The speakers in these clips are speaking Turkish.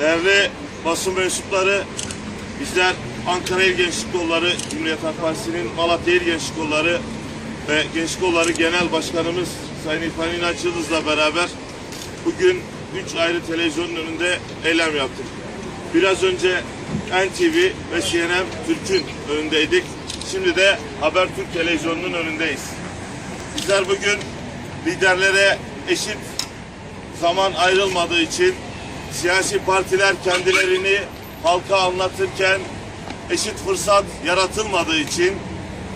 Değerli basın mensupları, bizler Ankara İl Gençlik Kolları, Cumhuriyet Halk Partisi'nin Malatya İl Gençlik Kolları ve Gençlik Kolları Genel Başkanımız Sayın İrfan İnanç Yıldız'la beraber bugün üç ayrı televizyonun önünde eylem yaptık. Biraz önce NTV ve CNN Türk'ün önündeydik. Şimdi de Habertürk televizyonunun önündeyiz. Bizler bugün liderlere eşit zaman ayrılmadığı için siyasi partiler kendilerini halka anlatırken eşit fırsat yaratılmadığı için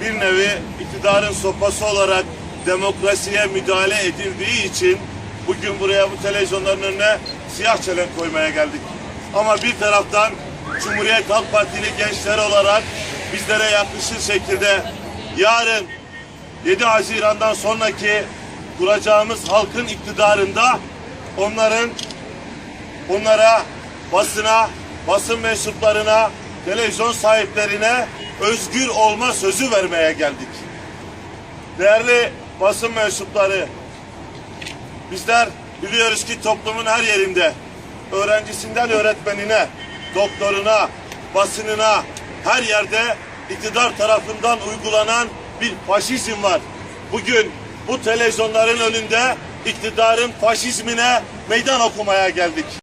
bir nevi iktidarın sopası olarak demokrasiye müdahale edildiği için bugün buraya bu televizyonların önüne siyah çelenk koymaya geldik. Ama bir taraftan Cumhuriyet Halk Partili gençler olarak bizlere yakışır şekilde yarın 7 Haziran'dan sonraki kuracağımız halkın iktidarında onların onlara basına, basın mensuplarına, televizyon sahiplerine özgür olma sözü vermeye geldik. Değerli basın mensupları, bizler biliyoruz ki toplumun her yerinde öğrencisinden öğretmenine, doktoruna, basınına her yerde iktidar tarafından uygulanan bir faşizm var. Bugün bu televizyonların önünde iktidarın faşizmine meydan okumaya geldik.